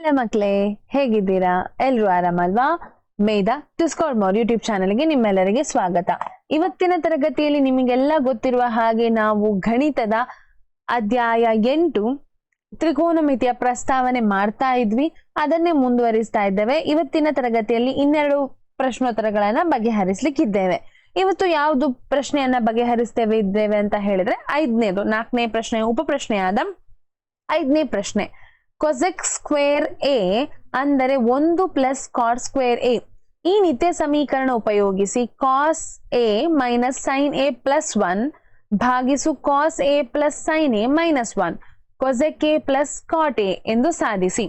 Hello ಮಕ್ಕಳೇ ಹೇಗಿದ್ದೀರಾ? ಎಲ್ರು ಆರಾಮಲ್ವಾ? ಮೇಧಾ ಟಿಸ್ಕಾರ್ ಮೋರ್ ಯೂಟ್ಯೂಬ್ ಚಾನಲ್ಗೆ ನಿಮ್ಮೆಲ್ಲರಿಗೆ ಸ್ವಾಗತ. ಇವತ್ತಿನ ತರಗತಿಯಲ್ಲಿ ನಿಮಗೆಲ್ಲ ಗೊತ್ತಿರುವ ಹಾಗೆ ನಾವು ಗಣಿತದ ಅಧ್ಯಾಯ ಎಂಟು ತ್ರಿಕೋನಮಿತಿಯ ಪ್ರಸ್ತಾವನೆ ಮಾಡ್ತಾ ಇದ್ವಿ. ಅದನ್ನೇ ಮುಂದುವರಿಸ್ತಾ ಇದ್ದೇವೆ. ಇವತ್ತಿನ ತರಗತಿಯಲ್ಲಿ ಇನ್ನೆರಡು ಪ್ರಶ್ನೋತ್ತರಗಳನ್ನ ಬಗೆಹರಿಸ್ಲಿಕ್ಕಿದ್ದೇವೆ. ಇವತ್ತು ಯಾವುದು ಪ್ರಶ್ನೆಯನ್ನ ಬಗೆಹರಿಸ್ತೇವೆ ಇದ್ದೇವೆ ಅಂತ ಹೇಳಿದ್ರೆ ಐದನೇದು, ನಾಲ್ಕನೇ ಪ್ರಶ್ನೆ ಉಪ ಪ್ರಶ್ನೆಯಾದ ಐದನೇ ಪ್ರಶ್ನೆ. ಕೊಸೆಕ್ ಸ್ಕ್ವೇರ್ ಎ ಅಂದರೆ ಒಂದು ಪ್ಲಸ್ ಕಾಟ್ ಸ್ಕ್ವೇರ್ ಎ ಈ ನಿತ್ಯ ಸಮೀಕರಣ ಉಪಯೋಗಿಸಿ cos A minus sine A plus one ಭಾಗಿಸು cos A plus sine A minus one cosec A plus cot A ಎಂದು ಸಾಧಿಸಿ.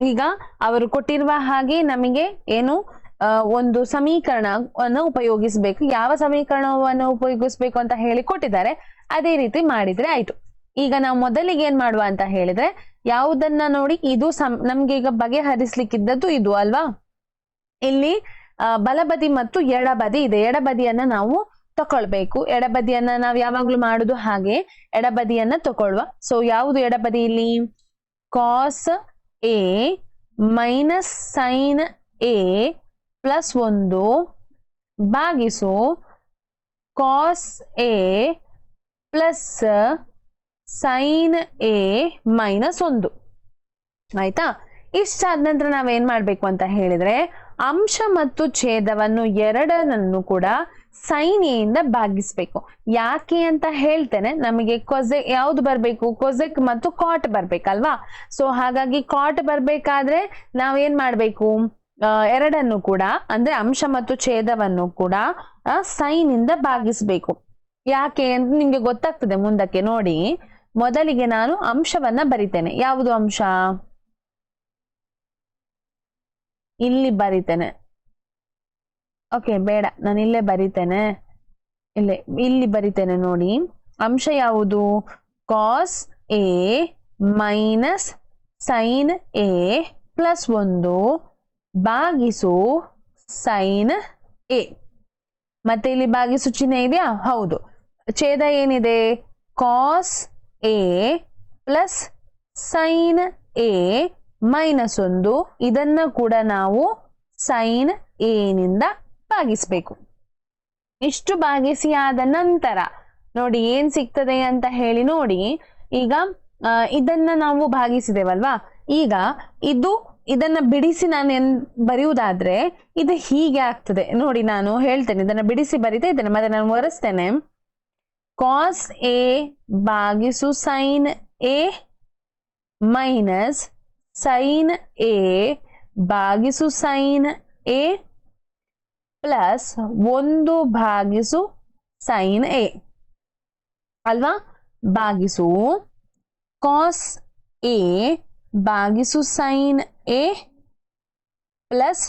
ಈಗ ಅವರು ಕೊಟ್ಟಿರುವ ಹಾಗೆ ನಮಗೆ ಏನು ಒಂದು ಸಮೀಕರಣವನ್ನು ಉಪಯೋಗಿಸಬೇಕು. ಯಾವ ಸಮೀಕರಣವನ್ನು ಉಪಯೋಗಿಸಬೇಕು ಅಂತ ಹೇಳಿ ಕೊಟ್ಟಿದ್ದಾರೆ. ಅದೇ ರೀತಿ ಮಾಡಿದ್ರೆ ಆಯ್ತು. ಈಗ ನಾವು ಮೊದಲಿಗೆ ಏನ್ ಮಾಡುವ ಅಂತ ಹೇಳಿದ್ರೆ ಯಾವುದನ್ನ ನೋಡಿ ಇದು ನಮ್ಗೆ ಈಗ ಬಗೆಹರಿಸ್ಲಿಕ್ಕಿದ್ದದ್ದು ಇದು ಅಲ್ವಾ? ಇಲ್ಲಿ ಬಲಬದಿ ಮತ್ತು ಎಡಬದಿ ಇದೆ. ಎಡಬದಿಯನ್ನ ನಾವು ತಕೊಳ್ಬೇಕು. ಎಡಬದಿಯನ್ನ ನಾವು ಯಾವಾಗ್ಲೂ ಮಾಡುದು ಹಾಗೆ ಎಡಬದಿಯನ್ನ ತಕೊಳ್ವ. ಸೊ ಯಾವುದು ಎಡಬದಿ ಇಲ್ಲಿ? Cos A minus sine A plus ಒಂದು ಭಾಗಿಸು cos A plus sine A minus ಒಂದು. ಆಯ್ತಾ? ಇಷ್ಟಾದ ನಂತರ ನಾವೇನ್ ಮಾಡ್ಬೇಕು ಅಂತ ಹೇಳಿದ್ರೆ, ಅಂಶ ಮತ್ತು ಛೇದವನ್ನು ಎರಡರನ್ನು ಕೂಡ ಸೈನ್ ಇಂದ ಭಾಗಿಸ್ಬೇಕು. ಯಾಕೆ ಅಂತ ಹೇಳ್ತೇನೆ, ನಮಗೆ ಕೊಜೆ ಯಾವ್ದು ಬರ್ಬೇಕು? ಕೊಜೆಕ್ ಮತ್ತು ಕಾಟ್ ಬರ್ಬೇಕಲ್ವಾ? ಸೊ ಹಾಗಾಗಿ ಕಾಟ್ ಬರ್ಬೇಕಾದ್ರೆ ನಾವೇನ್ ಮಾಡ್ಬೇಕು? ಎರಡನ್ನು ಕೂಡ, ಅಂದ್ರೆ ಅಂಶ ಮತ್ತು ಛೇದವನ್ನು ಕೂಡ ಸೈನ್ ಇಂದ ಭಾಗಿಸ್ಬೇಕು. ಯಾಕೆ ಅಂತ ನಿಮ್ಗೆ ಗೊತ್ತಾಗ್ತದೆ ಮುಂದಕ್ಕೆ ನೋಡಿ. ಮೊದಲಿಗೆ ನಾನು ಅಂಶವನ್ನ ಬರಿತೇನೆ. ಯಾವುದು ಅಂಶ? ಇಲ್ಲಿ ಬರಿತೇನೆ. ಓಕೆ ಬೇಡ. ನಾನು ಇಲ್ಲೇ ಬರಿತೇನೆ. ಇಲ್ಲೇ, ಇಲ್ಲಿ ಬರಿತೇನೆ ನೋಡಿ. ಅಂಶ ಯಾವುದು? Cos A minus sine A plus ಒಂದು ಬಾಗಿಸು ಸೈನ್ ಎ ಮತ್ತೆ ಇಲ್ಲಿ ಭಾಗಿಸು ಚಿಹ್ನೆ ಇದೆಯಾ? ಹೌದು. ಛೇದ ಏನಿದೆ? Cos A plus sine A minus ಒಂದು. ಇದನ್ನ ಕೂಡ ನಾವು ಸೈನ್ನಿಂದ ಭಾಗಿಸ್ಬೇಕು. ಇಷ್ಟು ಭಾಗಿಸಿ ಆದ ನಂತರ ನೋಡಿ ಏನ್ ಸಿಗ್ತದೆ ಅಂತ ಹೇಳಿ ನೋಡಿ. ಈಗ ಇದನ್ನ ನಾವು ಭಾಗಿಸಿದೇವಲ್ವಾ? ಈಗ ಇದು, ಇದನ್ನ ಬಿಡಿಸಿ ನಾನು ಎನ್, ಬರೆಯುವುದಾದ್ರೆ ಇದು ಹೀಗೆ ಆಗ್ತದೆ. ನೋಡಿ ನಾನು ಹೇಳ್ತೇನೆ, ಇದನ್ನ ಬಿಡಿಸಿ ಬರಿತಾ ಇದ್ದೇನೆ ಮತ್ತೆ ನಾನು ಒರೆಸ್ತೇನೆ. ಕಾಸ್ ಎ ಭಾಗಿಸು sine A minus sine A ಭಾಗಿಸು ಸೈನ್ ಎ ಪ್ಲಸ್ ಒಂದು ಭಾಗಿಸು ಸೈನ್ ಎ ಅಲ್ವಾ ಭಾಗಿಸು ಕಾಸ್ ಎ ಭಾಗಿಸು sine A plus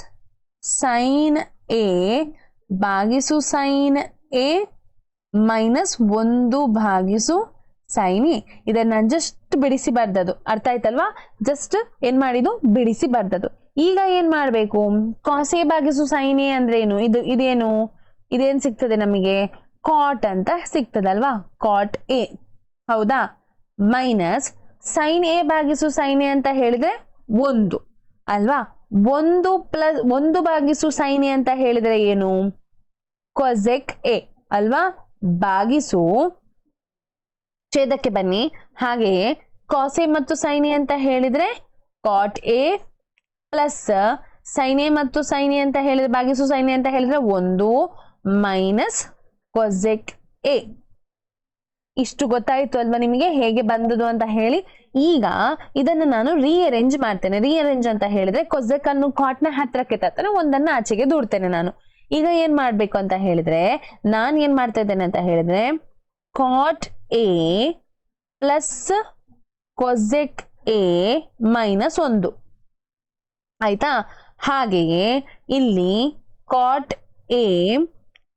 sine A ಭಾಗಿಸು ಸೈನ್ ಎ ಮೈನಸ್ ಒಂದು ಭಾಗಿಸು ಸೈನ್. ಇದನ್ನ ಜಸ್ಟ್ ಬಿಡಿಸಿ ಬರ್ದದು ಅರ್ಥ ಆಯ್ತಲ್ವಾ? ಜಸ್ಟ್ ಏನ್ ಮಾಡಿದ್ದು? ಬಿಡಿಸಿ ಬರ್ದದು ಈಗ ಏನ್ ಮಾಡ್ಬೇಕು? ಕಾಸ್ ಎ ಭಾಗಿಸು ಸೈನ್ ಅಂದ್ರೆ ಏನು ಇದು, ಇದೇನು? ಇದೇನ್ ಸಿಗ್ತದೆ ನಮಗೆ? ಕಾಟ್ ಅಂತ ಸಿಗ್ತದಲ್ವಾ? ಕಾಟ್ ಎ ಹೌದಾ? ಮೈನಸ್ ಸೈನ್ ಎ ಭಾಗಿಸು ಸೈನ್ ಎ ಅಂತ ಹೇಳಿದ್ರೆ ಒಂದು. ಅಲ್ವಾ? ಒಂದು ಪ್ಲಸ್, ಒಂದು ಭಾಗಿಸು ಸೈನ್ ಎ ಅಂತ ಹೇಳಿದ್ರೆ ಏನು? ಕೊಸೆಕ್ ಎ ಅಲ್ವಾ? ಭಾಗಿಸು ಛೇದಕ್ಕೆ ಬನ್ನಿ. ಹಾಗೆಯೇ ಕಾಸೆ ಮತ್ತು ಸೈನೆ ಅಂತ ಹೇಳಿದ್ರೆ cot A plus sine A ಮತ್ತು ಸೈನೆ ಅಂತ ಹೇಳಿದ್ರೆ ಭಾಗಿಸು ಸೈನೆ ಅಂತ ಹೇಳಿದ್ರೆ ಒಂದು ಮೈನಸ್ ಕೊಸೆಕ್ ಎ ಇಷ್ಟು ಗೊತ್ತಾಯ್ತು ಅಲ್ವಾ ನಿಮಗೆ? ಹೇಗೆ ಬಂದದು ಅಂತ ಹೇಳಿ. ಈಗ ಇದನ್ನ ನಾನು ರೀಅರೇಂಜ್ ಮಾಡ್ತೇನೆ. ರೀಅರೇಂಜ್ ಅಂತ ಹೇಳಿದ್ರೆ ಕೊಸೆಕ್ ಅನ್ನು ಕಾಟ್ನ ಹತ್ರಕ್ಕೆ ತರ್ತಾನೆ, ಒಂದನ್ನ ಆಚೆಗೆ ದೂಡ್ತೇನೆ ನಾನು. ಈಗ ಏನ್ ಮಾಡ್ಬೇಕು ಅಂತ ಹೇಳಿದ್ರೆ, ನಾನ್ ಏನ್ ಮಾಡ್ತಾ ಇದ್ದೇನೆ ಅಂತ ಹೇಳಿದ್ರೆ cot A plus cosec A minus ಒಂದು. ಆಯ್ತಾ? ಹಾಗೆಯೇ ಇಲ್ಲಿ cot A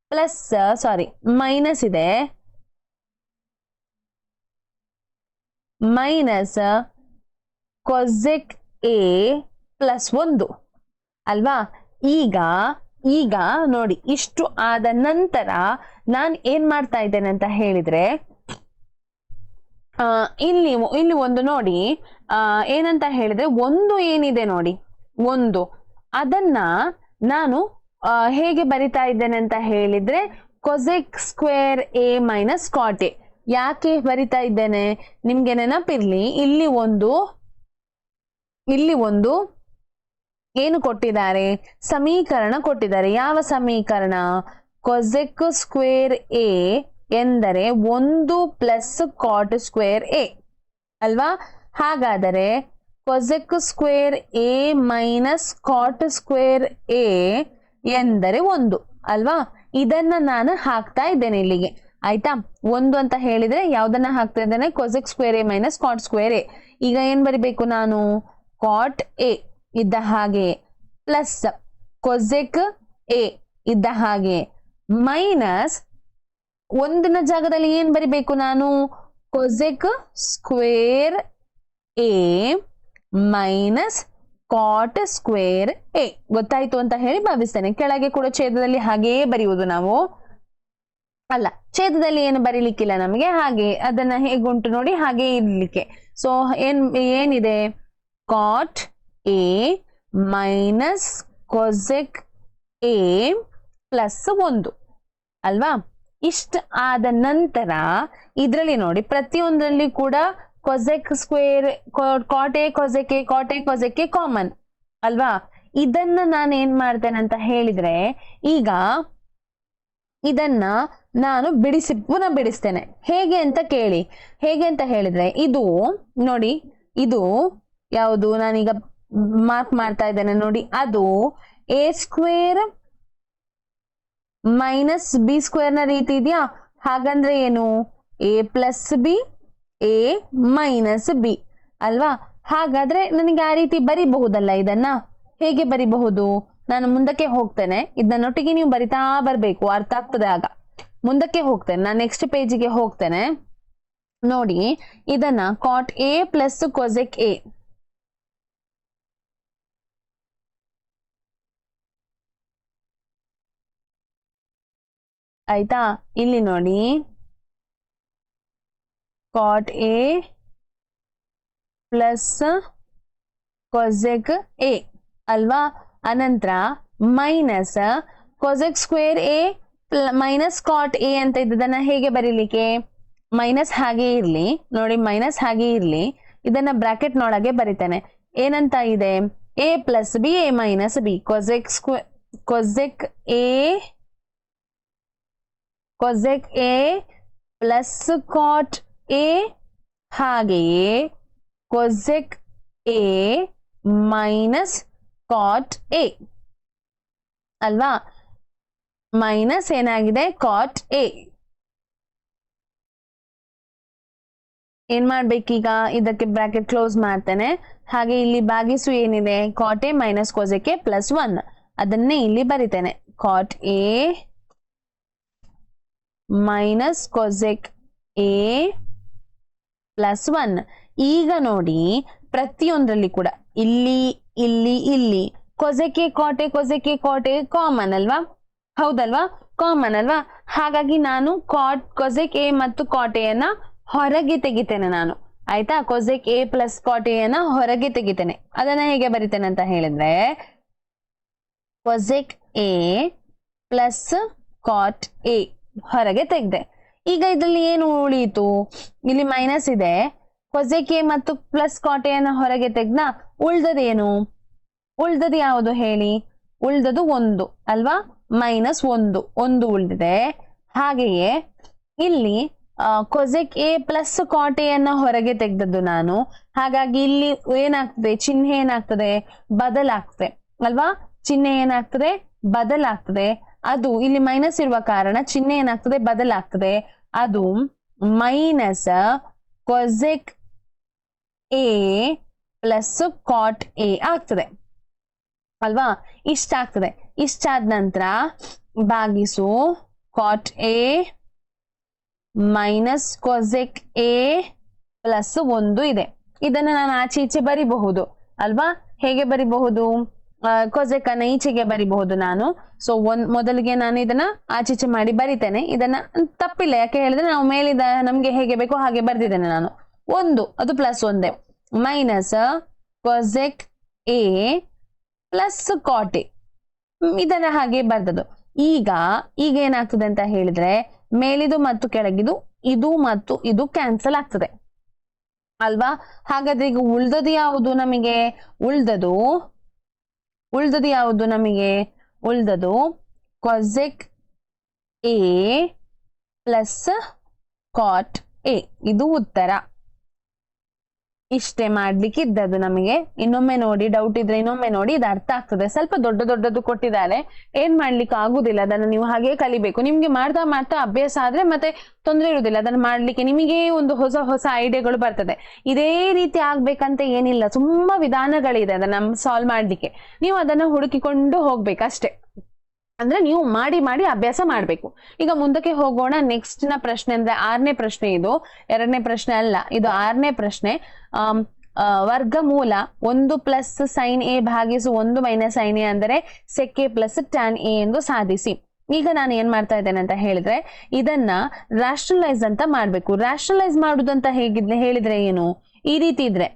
plus sorry minus ಇದೆ. ಮೈನಸ್ ಕೊಸೆಕ್ ಎ ಪ್ಲಸ್ ಒಂದು. ಅಲ್ವಾ? ಈಗ ಈಗ ನೋಡಿ ಇಷ್ಟು ಆದ ನಂತರ ನಾನು ಏನ್ ಮಾಡ್ತಾ ಇದ್ದೇನೆ ಅಂತ ಹೇಳಿದ್ರೆ ಆ, ಇಲ್ಲಿ ಇಲ್ಲಿ ಒಂದು ನೋಡಿ ಆ, ಏನಂತ ಹೇಳಿದ್ರೆ ಒಂದು ಏನಿದೆ ನೋಡಿ ಒಂದು. ಅದನ್ನ ನಾನು ಹೇಗೆ ಬರಿತಾ ಇದ್ದೇನೆ ಅಂತ ಹೇಳಿದ್ರೆ cosec square A minus cot A ಯಾಕೆ ಬರಿತಾ ಇದ್ದೇನೆ? ನಿಮ್ಗೆ ನೆನಪಿರ್ಲಿ ಇಲ್ಲಿ ಒಂದು ಇಲ್ಲಿ ಒಂದು ಏನು ಕೊಟ್ಟಿದ್ದಾರೆ? ಸಮೀಕರಣ ಕೊಟ್ಟಿದ್ದಾರೆ. ಯಾವ ಸಮೀಕರಣ? ಕೊಸೆಕ್ ಸ್ಕ್ವೇರ್ ಎ ಎಂದರೆ ಒಂದು ಪ್ಲಸ್ ಕಾಟ್ ಸ್ಕ್ವೇರ್ ಎ ಅಲ್ವಾ? ಹಾಗಾದರೆ cosec square A minus cot square A ಎಂದರೆ ಒಂದು. ಅಲ್ವಾ? ಇದನ್ನ ನಾನು ಹಾಕ್ತಾ ಇದ್ದೇನೆ ಇಲ್ಲಿಗೆ. ಆಯ್ತಾ? ಒಂದು ಅಂತ ಹೇಳಿದ್ರೆ ಯಾವ್ದನ್ನ ಹಾಕ್ತಾ ಇದ್ದೇನೆ? Cosec square A minus cot square A ಈಗ ಏನ್ ಬರಿಬೇಕು ನಾನು? ಕಾಟ್ ಎ ಇದ್ದ ಹಾಗೆ. ಪ್ಲಸ್ ಕೊಸೆಕ್ ಎ ಇದ್ದ ಹಾಗೆ. ಮೈನಸ್ ಒಂದಿನ ಜಾಗದಲ್ಲಿ ಏನ್ ಬರಿಬೇಕು ನಾನು? Cosec square A minus cot square A ಗೊತ್ತಾಯ್ತು ಅಂತ ಹೇಳಿ ಭಾವಿಸ್ತೇನೆ. ಕೆಳಗೆ ಕೂಡ ಛೇದದಲ್ಲಿ ಹಾಗೆಯೇ ಬರೆಯುವುದು ನಾವು. ಅಲ್ಲ, ಛೇದದಲ್ಲಿ ಏನು ಬರೀಲಿಕ್ಕಿಲ್ಲ ನಮಗೆ? ಹಾಗೆ. ಅದನ್ನ ಹೇಗುಂಟು ನೋಡಿ ಹಾಗೆ ಇರ್ಲಿಕ್ಕೆ. ಸೊ ಏನ್, ಏನಿದೆ? Cot A minus cosec A plus ಒಂದು. ಅಲ್ವಾ? ಇಷ್ಟ ಆದ ನಂತರ ಇದರಲ್ಲಿ ನೋಡಿ, ಪ್ರತಿಯೊಂದರಲ್ಲಿ ಕೂಡ cosec square cot A cosec A cot A cosec A common ಅಲ್ವಾ? ಇದನ್ನ ನಾನು ಏನ್ ಮಾಡ್ತೇನೆ ಅಂತ ಹೇಳಿದ್ರೆ, ಈಗ ಇದನ್ನ ನಾನು ಬಿಡಿಸಿ, ಪುನಃ ಬಿಡಿಸ್ತೇನೆ. ಹೇಗೆ ಅಂತ ಕೇಳಿ. ಹೇಗೆ ಅಂತ ಹೇಳಿದ್ರೆ, ಇದು ನೋಡಿ, ಇದು ಯಾವುದು? ನಾನೀಗ ಮಾರ್ಕ್ ಮಾಡ್ತಾ ಇದ್ದೇನೆ ನೋಡಿ. ಅದು ಎ ಸ್ಕ್ವೇರ್ ಮೈನಸ್ ಬಿ ಸ್ಕ್ವೇರ್ನ ರೀತಿ ಇದೆಯಾ? ಹಾಗಂದ್ರೆ ಏನು? A plus B A minus B ಅಲ್ವಾ? ಹಾಗಾದ್ರೆ ನನಗೆ ಆ ರೀತಿ ಬರಿಬಹುದಲ್ಲ ಇದನ್ನ? ಹೇಗೆ ಬರಿಬಹುದು? ನಾನು ಮುಂದಕ್ಕೆ ಹೋಗ್ತೇನೆ. ಇದನ್ನೊಟ್ಟಿಗೆ ನೀವು ಬರಿತಾ ಬರಬೇಕು. ಅರ್ಥ ಆಗ್ತದೆ ಆಗ. ಮುಂದಕ್ಕೆ ಹೋಗ್ತೇನೆ. ನಾನು ನೆಕ್ಸ್ಟ್ ಪೇಜಿಗೆ ಹೋಗ್ತೇನೆ. ನೋಡಿ, ಇದನ್ನ cot A plus cosec A ಆಯ್ತಾ? ಇಲ್ಲಿ ನೋಡಿ. Cot A plus cosec A ಅಲ್ವಾ? ಅನಂತರ minus cosec square A minus cot A ಅಂತ ಇದ್ದದನ್ನ ಹೇಗೆ ಬರೀಲಿಕ್ಕೆ? ಮೈನಸ್ ಹಾಗೆ ಇರ್ಲಿ. ನೋಡಿ ಮೈನಸ್ ಹಾಗೆ ಇರ್ಲಿ. ಇದನ್ನ ಬ್ರಾಕೆಟ್ ನೊಳಗೆ ಬರಿತೇನೆ. ಏನಂತ ಇದೆ? A plus B A minus B cosec square cosec A cosec A plus cot A ಹಾಗೆಯೇ cosec A minus cot A ಅಲ್ವಾ? ಮೈನಸ್ ಏನಾಗಿದೆ? ಕಾಟ್ ಎ ಏನ್ ಮಾಡ್ಬೇಕೀಗ? ಇದಕ್ಕೆ ಬ್ರಾಕೆಟ್ ಕ್ಲೋಸ್ ಮಾಡ್ತೇನೆ. ಹಾಗೆ ಇಲ್ಲಿ ಬಾಗಿಸು ಏನಿದೆ? Cot A minus cosec A plus one ಅದನ್ನೇ ಇಲ್ಲಿ ಬರಿತೇನೆ. Cot A minus cosec A plus one ಈಗ ನೋಡಿ, ಪ್ರತಿಯೊಂದರಲ್ಲಿ ಕೂಡ ಇಲ್ಲಿ ಇಲ್ಲಿ ಇಲ್ಲಿ. ಕೊಸೆಕೆ ಕೋಟೆ ಕೊಸೆಕೆ ಕೋಟೆ ಕಾಮನ್ ಅಲ್ವಾ? ಹೌದಲ್ವಾ? ಕಾಮನ್ ಅಲ್ವಾ? ಹಾಗಾಗಿ ನಾನು ಕಾಟ್ ಕೊಸೆಕ್ ಎ ಮತ್ತು ಕೋಟೆಯನ್ನ ಹೊರಗೆ ತೆಗಿತೇನೆ ನಾನು. ಆಯ್ತಾ? ಕೊಸೆಕ್ ಎ ಪ್ಲಸ್ ಕೋಟೆಯನ್ನ ಹೊರಗೆ ತೆಗಿತೇನೆ. ಅದನ್ನ ಹೇಗೆ ಬರಿತೇನೆ ಅಂತ ಹೇಳಿದ್ರೆ cosec A plus cot A ಹೊರಗೆ ತೆಗ್ದೆ. ಈಗ ಇದರಲ್ಲಿ ಏನು ಉಳಿಯಿತು? ಇಲ್ಲಿ ಮೈನಸ್ ಇದೆ. ಕೊಸೆಕೆ ಮತ್ತು ಪ್ಲಸ್ ಕಾಟೆಯನ್ನ ಹೊರಗೆ ತೆಗ್ದ ಉಳ್ದದೇನು ಉಳ್ದದು ಯಾವುದು ಹೇಳಿ? ಉಳ್ದದು ಒಂದು ಅಲ್ವಾ? ಮೈನಸ್ ಒಂದು. ಒಂದು ಉಳಿದಿದೆ. ಹಾಗೆಯೇ ಇಲ್ಲಿ ಕೊಸೆಕ್ ಎ ಪ್ಲಸ್ ಕಾಟೆಯನ್ನ ಹೊರಗೆ ತೆಗ್ದದ್ದು ನಾನು. ಹಾಗಾಗಿ ಇಲ್ಲಿ ಏನಾಗ್ತದೆ? ಚಿಹ್ನೆ ಏನಾಗ್ತದೆ? ಬದಲಾಗ್ತದೆ. ಅಲ್ವಾ? ಚಿಹ್ನೆ ಏನಾಗ್ತದೆ? ಬದಲಾಗ್ತದೆ. ಅದು ಇಲ್ಲಿ ಮೈನಸ್ ಇರುವ ಕಾರಣ ಚಿಹ್ನೆ ಏನಾಗ್ತದೆ? ಬದಲಾಗ್ತದೆ. ಅದು minus cosec A plus cot A ಆಗ್ತದೆ. ಅಲ್ವಾ? ಇಷ್ಟ ಆಗ್ತದೆ ಇಷ್ಟಾದ ನಂತರ ಭಾಗಿಸು cot A minus cosec A plus ಒಂದು ಇದೆ. ಇದನ್ನ ನಾನು ಆಚೆ ಈಚೆ ಬರಿಬಹುದು. ಅಲ್ವಾ? ಹೇಗೆ ಬರಿಬಹುದು? ಕೊಸೆಕ್ ಅನ್ನ ಈಚೆಗೆ ಬರಿಬಹುದು ನಾನು. ಸೊ ಒಂದ್, ಮೊದಲಿಗೆ ನಾನು ಇದನ್ನ ಆಚೀಚೆ ಮಾಡಿ ಬರಿತೇನೆ. ಇದನ್ನ ತಪ್ಪಿಲ್ಲ. ಯಾಕೆ ಹೇಳಿದ್ರೆ ನಾವು ಮೇಲಿದ ನಮ್ಗೆ ಹೇಗೆ ಬೇಕೋ ಹಾಗೆ ಬರ್ದಿದ್ದೇನೆ ನಾನು. ಒಂದು, ಅದು ಪ್ಲಸ್ ಒಂದೇ. Minus cosec A plus cot A ಇದನ್ನ ಹಾಗೆ ಬರ್ದದು ಈಗ ಈಗ ಏನಾಗ್ತದೆ ಅಂತ ಹೇಳಿದ್ರೆ, ಮೇಲಿದು ಮತ್ತು ಕೆಳಗಿದು, ಇದು ಮತ್ತು ಇದು ಕ್ಯಾನ್ಸಲ್ ಆಗ್ತದೆ. ಅಲ್ವಾ? ಹಾಗಾದ್ರೆ ಈಗ ಉಳ್ದದು ಯಾವುದು ನಮಗೆ? ಉಳ್ದದು ಉಳ್ದದು ಯಾವುದು ನಮಗೆ? ಉಳ್ದದು cosec A plus cot A ಇದು ಉತ್ತರ. ಇಷ್ಟೇ ಮಾಡ್ಲಿಕ್ಕೆ ಇದ್ದದ್ದು ನಮಗೆ. ಇನ್ನೊಮ್ಮೆ ನೋಡಿ ಡೌಟ್ ಇದ್ರೆ ಇನ್ನೊಮ್ಮೆ ನೋಡಿ, ಇದು ಅರ್ಥ ಆಗ್ತದೆ. ಸ್ವಲ್ಪ ದೊಡ್ಡ ದೊಡ್ಡದು ಕೊಟ್ಟಿದ್ದಾರೆ. ಏನ್ ಮಾಡ್ಲಿಕ್ಕೆ ಆಗುದಿಲ್ಲ. ಅದನ್ನ ನೀವು ಹಾಗೆ ಕಲಿಬೇಕು. ನಿಮ್ಗೆ ಮಾಡ್ತಾ ಮಾಡ್ತಾ ಅಭ್ಯಾಸ ಆದ್ರೆ ಮತ್ತೆ ತೊಂದರೆ ಇರುವುದಿಲ್ಲ ಅದನ್ನ ಮಾಡ್ಲಿಕ್ಕೆ ನಿಮಗೆ ಒಂದು ಹೊಸ ಹೊಸ ಐಡಿಯಾಗಳು ಬರ್ತದೆ. ಇದೇ ರೀತಿ ಆಗ್ಬೇಕಂತ ಏನಿಲ್ಲ. ತುಂಬಾ ವಿಧಾನಗಳಿದೆ ಅದನ್ನ ಸಾಲ್ವ್ ಮಾಡ್ಲಿಕ್ಕೆ. ನೀವು ಅದನ್ನ ಹುಡುಕಿಕೊಂಡು ಹೋಗ್ಬೇಕಷ್ಟೇ. ಅಂದ್ರೆ ನೀವು ಮಾಡಿ ಮಾಡಿ ಅಭ್ಯಾಸ ಮಾಡ್ಬೇಕು. ಈಗ ಮುಂದಕ್ಕೆ ಹೋಗೋಣ. ನೆಕ್ಸ್ಟ್ನ ಪ್ರಶ್ನೆ ಅಂದ್ರೆ ಆರನೇ ಪ್ರಶ್ನೆ ಇದು. ಎರಡನೇ ಪ್ರಶ್ನೆ ಅಲ್ಲ. ಇದು ಆರನೇ ಪ್ರಶ್ನೆ. ವರ್ಗಮೂಲ ಒಂದು ಪ್ಲಸ್ ಸೈನ್ ಎ ಭಾಗಿಸು ಒಂದು ಮೈನಸ್ ಸೈನ್ ಎ ಅಂದರೆ ಸೆಕೆ ಪ್ಲಸ್ ಟ್ಯಾನ್ ಎ ಎಂದು ಸಾಧಿಸಿ. ಈಗ ನಾನು ಏನ್ ಮಾಡ್ತಾ ಇದ್ದೇನೆ ಅಂತ ಹೇಳಿದ್ರೆ, ಇದನ್ನ ರಾಷ್ಟ್ರಲೈಸ್ ಅಂತ ಮಾಡ್ಬೇಕು. ರಾಷ್ಟ್ರಲೈಸ್ ಮಾಡುದಂತ ಹೇಗಿದ್ರೆ ಹೇಳಿದ್ರೆ ಏನು? ಈ ರೀತಿ ಇದ್ರೆ,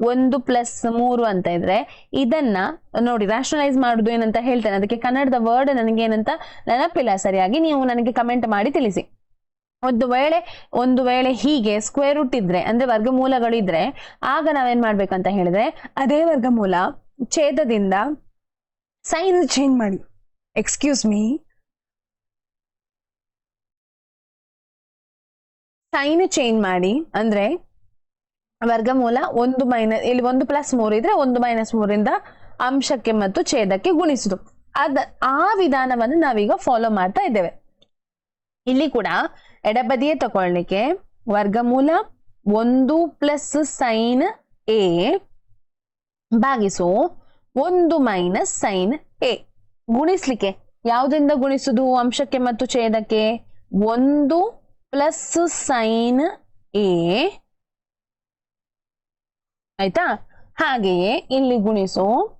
ಒಂದು ಪ್ಲಸ್ ಮೂರು ಅಂತ ಇದ್ರೆ, ಇದನ್ನ ನೋಡಿ ರಾಷನಲೈಸ್ ಮಾಡುದು ಏನಂತ ಹೇಳ್ತೇನೆ. ಅದಕ್ಕೆ ಕನ್ನಡದ ವರ್ಡ್ ನನಗೆ ಏನಂತ ನೆನಪಿಲ್ಲ. ಸರಿಯಾಗಿ ನೀವು ನನಗೆ ಕಮೆಂಟ್ ಮಾಡಿ ತಿಳಿಸಿ. ಒಂದು ವೇಳೆ ಒಂದು ವೇಳೆ ಹೀಗೆ ಸ್ಕ್ವೇರ್ ರೂಟ್ ಇದ್ರೆ, ಅಂದ್ರೆ ವರ್ಗಮೂಲಗಳು ಇದ್ರೆ, ಆಗ ನಾವೇನ್ ಮಾಡ್ಬೇಕಂತ ಹೇಳಿದ್ರೆ, ಅದೇ ವರ್ಗಮೂಲ ಛೇದದಿಂದ ಸೈನ್ ಚೇಂಜ್ ಮಾಡಿ. ಎಕ್ಸ್ಕ್ಯೂಸ್ ಮೀ ಸೈನ್ ಚೇಂಜ್ ಮಾಡಿ, ಅಂದ್ರೆ ವರ್ಗಮೂಲ ಒಂದು ಮೈನಸ್ ಇಲ್ಲಿ ಒಂದು ಪ್ಲಸ್ ಮೂರು ಇದ್ರೆ ಒಂದು ಮೈನಸ್ ಮೂರಿಂದ ಅಂಶಕ್ಕೆ ಮತ್ತು ಛೇದಕ್ಕೆ ಗುಣಿಸುದು. ಅದ, ಆ ವಿಧಾನವನ್ನು ನಾವೀಗ ಫಾಲೋ ಮಾಡ್ತಾ ಇದ್ದೇವೆ. ಇಲ್ಲಿ ಕೂಡ ಎಡಬದಿಯೇ ತಗೊಳ್ಳಿಕ್ಕೆ ವರ್ಗಮೂಲ ಒಂದು ಪ್ಲಸ್ ಸೈನ್ ಎ ಭಾಗಿಸು ಒಂದು ಮೈನಸ್ ಸೈನ್ ಎ. ಗುಣಿಸ್ಲಿಕ್ಕೆ ಯಾವುದರಿಂದ ಗುಣಿಸುದು ಅಂಶಕ್ಕೆ ಮತ್ತು ಛೇದಕ್ಕೆ? ಒಂದು ಪ್ಲಸ್ ಸೈನ್ ಎ. ಆಯ್ತಾ? ಹಾಗೆಯೇ ಇಲ್ಲಿ ಗುಣಿಸು.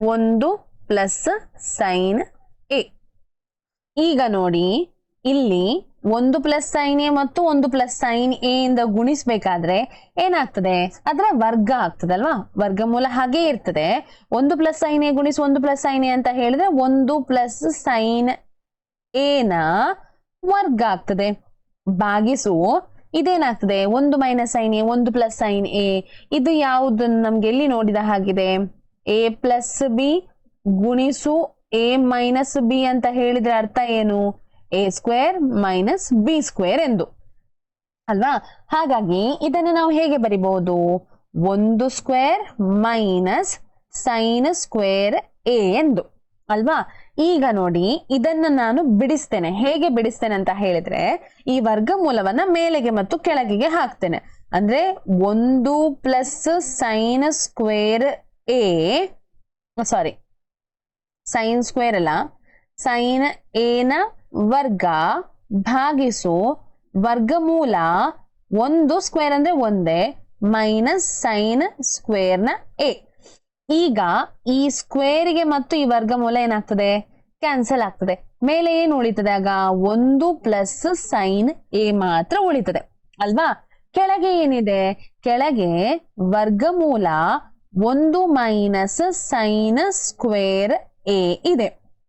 ಒಂದು ಪ್ಲಸ್ ಸೈನ್ ಎ ಈಗ ನೋಡಿ, ಇಲ್ಲಿ ಒಂದು ಪ್ಲಸ್ ಸೈನ್ ಎ ಮತ್ತು ಒಂದು ಪ್ಲಸ್ ಸೈನ್ ಎ ಇಂದ ಗುಣಿಸ್ಬೇಕಾದ್ರೆ ಏನಾಗ್ತದೆ? ಅದರ ವರ್ಗ ಆಗ್ತದಲ್ವಾ ವರ್ಗಮೂಲ ಹಾಗೆ ಇರ್ತದೆ. ಒಂದು ಪ್ಲಸ್ ಸೈನ್ ಎ ಗುಣಿಸ್ ಒಂದು ಪ್ಲಸ್ ಸೈನ್ ಎ ಅಂತ ಹೇಳಿದ್ರೆ ಒಂದು ಪ್ಲಸ್ ಸೈನ್ ಎನ ವರ್ಗ ಆಗ್ತದೆ. ಭಾಗಿಸು, ಇದೇನಾಗ್ತದೆ? ಒಂದು ಮೈನಸ್ ಸೈನ್ ಎ ಒಂದು ಪ್ಲಸ್ ಸೈನ್ ಎ ಇದು ಯಾವುದು ನಮ್ಗೆ ಎಲ್ಲಿ ನೋಡಿದ ಹಾಗಿದೆ? ಎ ಪ್ಲಸ್ ಬಿ ಗುಣಿಸು ಎ ಮೈನಸ್ ಬಿ ಅಂತ ಹೇಳಿದ್ರೆ ಅರ್ಥ ಏನು? A square minus B square ಎಂದು. ಅಲ್ವಾ? ಹಾಗಾಗಿ ಇದನ್ನು ನಾವು ಹೇಗೆ ಬರಿಬಹುದು? ಒಂದು square minus sine square A ಎಂದು. ಅಲ್ವಾ? ಈಗ ನೋಡಿ, ಇದನ್ನ ನಾನು ಬಿಡಿಸ್ತೇನೆ. ಹೇಗೆ ಬಿಡಿಸ್ತೇನೆ ಅಂತ ಹೇಳಿದ್ರೆ, ಈ ವರ್ಗಮೂಲವನ್ನ ಮೇಲೆಗೆ ಮತ್ತು ಕೆಳಗೆ ಹಾಕ್ತೇನೆ. ಅಂದ್ರೆ ಒಂದು plus sine square A sorry sine square ಅಲ್ಲ? ಸೈನ್ ಏನ ವರ್ಗ ಭಾಗಿಸು ವರ್ಗಮೂಲ ಒಂದು ಸ್ಕ್ವೇರ್ ಅಂದ್ರೆ ಒಂದೇ ಮೈನಸ್ ಸೈನ್ ಸ್ಕ್ವೇರ್ನ ಎ ಈಗ ಈ ಸ್ಕ್ವೇರಿಗೆ ಮತ್ತು ಈ ವರ್ಗಮೂಲ ಏನಾಗ್ತದೆ? ಕ್ಯಾನ್ಸಲ್ ಆಗ್ತದೆ. ಮೇಲೆ ಏನು ಉಳಿತದೆ ಆಗ? ಒಂದು ಪ್ಲಸ್ ಸೈನ್ ಎ ಮಾತ್ರ ಉಳಿತದೆ. ಅಲ್ವಾ? ಕೆಳಗೆ ಏನಿದೆ? ಕೆಳಗೆ ವರ್ಗಮೂಲ ಒಂದು ಮೈನಸ್ ಸೈನ್ ಸ್ಕ್ವೇರ್ ಇದೆ.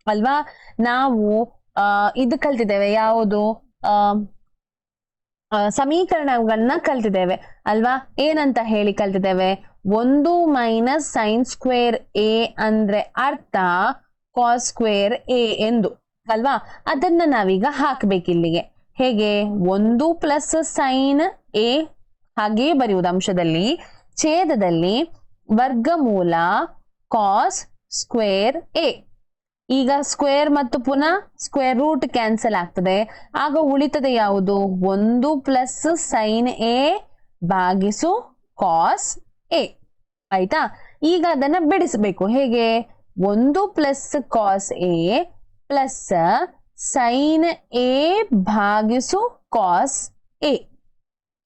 ಅಲ್ವಾ? ನಾವು, ಆ, ಇದು ಕಲ್ತಿದ್ದೇವೆ. ಯಾವುದು? ಆ ಸಮೀಕರಣಗಳನ್ನ ಕಲ್ತಿದ್ದೇವೆ. ಅಲ್ವಾ? ಏನಂತ ಹೇಳಿ ಕಲ್ತಿದ್ದೇವೆ? ಒಂದು ಮೈನಸ್ ಸೈನ್ ಸ್ಕ್ವೇರ್ ಎ ಅಂದ್ರೆ ಅರ್ಥ ಕಾಸ್ ಸ್ಕ್ವೇರ್ ಎ ಎಂದು. ಅಲ್ವಾ? ಅದನ್ನ ನಾವೀಗ ಹಾಕ್ಬೇಕು ಇಲ್ಲಿಗೆ ಹೇಗೆ? ಒಂದು ಪ್ಲಸ್ ಸೈನ್ ಎ ಹಾಗೆ ಬರೆಯುವುದು ಅಂಶದಲ್ಲಿ, ಛೇದದಲ್ಲಿ ವರ್ಗಮೂಲ ಕಾಸ್ ಸ್ಕ್ವೇರ್ ಎ ಈಗ ಸ್ಕ್ವೇರ್ ಮತ್ತು ಪುನಃ ಸ್ಕ್ವೇರ್ ರೂಟ್ ಕ್ಯಾನ್ಸಲ್ ಆಗ್ತದೆ. ಆಗ ಉಳಿತದೆ ಯಾವುದು? ಒಂದು ಪ್ಲಸ್ ಸೈನ್ ಎ ಭಾಗಿಸು ಕಾಸ್ ಎ ಆಯ್ತಾ? ಈಗ ಅದನ್ನ ಬಿಡಿಸಬೇಕು. ಹೇಗೆ? ಒಂದು plus cos A plus sine A ಭಾಗಿಸು ಕಾಸ್ ಎ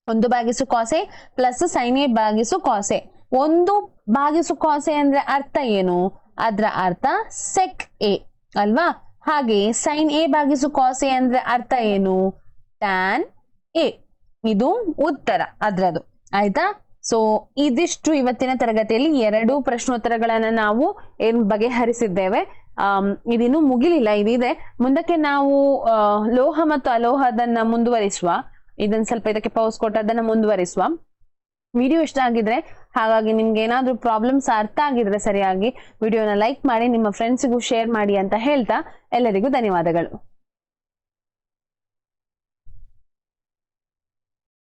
ಒಂದು ಭಾಗಿಸು ಕಾಸೆ ಪ್ಲಸ್ ಸೈನ್ ಎ ಭಾಗಿಸು ಕಾಸೆ ಒಂದು ಭಾಗಿಸು ಕಾಸೆ ಅಂದ್ರೆ ಅರ್ಥ ಏನು? ಅದ್ರ ಅರ್ಥ ಸೆಕ್ ಎ ಅಲ್ವಾ? ಹಾಗೆ ಸೈನ್ ಎ ಭಾಗಿಸು ಕಾಸ್ ಎ ಅಂದ್ರೆ ಅರ್ಥ ಏನು? ಟ್ಯಾನ್ ಎ ಇದು ಉತ್ತರ ಅದ್ರದು ಆಯ್ತಾ? ಸೊ ಇದಿಷ್ಟು ಇವತ್ತಿನ ತರಗತಿಯಲ್ಲಿ ಎರಡು ಪ್ರಶ್ನೋತ್ತರಗಳನ್ನ ನಾವು ಏನ್ ಬಗೆಹರಿಸಿದ್ದೇವೆ. ಆ ಇದಿನ್ನು ಮುಗಿಲಿಲ್ಲ, ಇದಿದೆ. ಮುಂದಕ್ಕೆ ನಾವು ಲೋಹ ಮತ್ತು ಅಲೋಹದನ್ನ ಮುಂದುವರಿಸುವ. ಇದನ್ನ ಸ್ವಲ್ಪ ಇದಕ್ಕೆ ಪೌಸ್ ಕೊಟ್ಟು ಅದನ್ನ ಮುಂದುವರಿಸುವ. ವಿಡಿಯೋ ಇಷ್ಟ ಆಗಿದ್ರೆ ಹಾಗಾಗಿ ನಿಮ್ಗೆ ಏನಾದ್ರೂ ಪ್ರಾಬ್ಲಮ್ಸ್ ಅರ್ಥ ಆಗಿದ್ರೆ ಸರಿಯಾಗಿ ವಿಡಿಯೋನ ಲೈಕ್ ಮಾಡಿ, ನಿಮ್ಮ ಫ್ರೆಂಡ್ಸಿಗೂ ಶೇರ್ ಮಾಡಿ ಅಂತ ಹೇಳ್ತಾ ಎಲ್ಲರಿಗೂ ಧನ್ಯವಾದಗಳು.